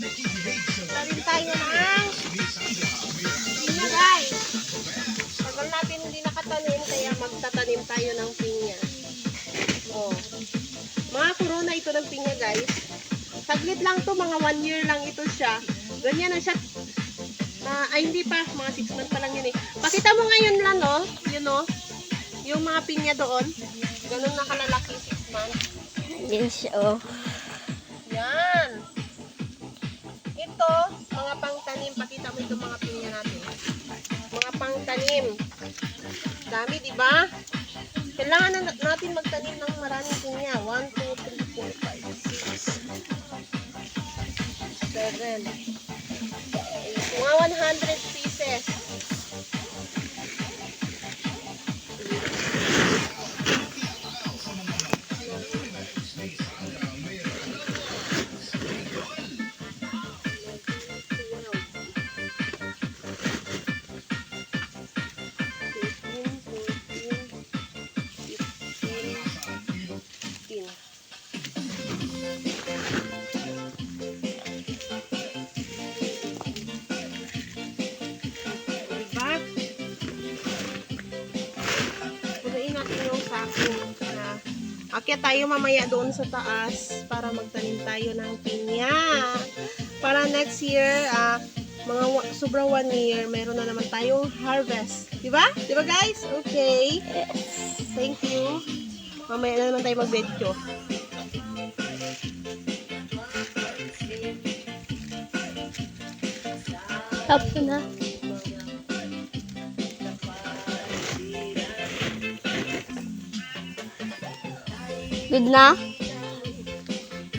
Tanim tayo ng pinya guys. Tagal natin hindi nakatanim kaya magtatanim tayo ng pinya. Oh. Mga corona ito ng pinya guys. Saglit lang to, mga one year lang ito siya. Ganyan na siya. Ah, ay hindi pa, mga 6 months pa lang yun eh. Pakita mo ngayon lang no, yun no, yung mga pinya doon. Ganun na kalalaki 6 months. Siya, oh. Yan. Itong mga pinya natin. Mga pangtanim. Dami, di ba? Kailangan na natin magtanim ng maraming pinya. 1, 2, 3, 4, 5, 6, 7, 8, mga 100 sako na akyat tayo mamaya doon sa taas para magtanim tayo ng pinya. Para next year, ah, mga sobrang one year, meron na naman tayong harvest. Diba? Diba guys? Okay. Thank you. Mamaya na naman tayo mag-video. Tapos na. Good na?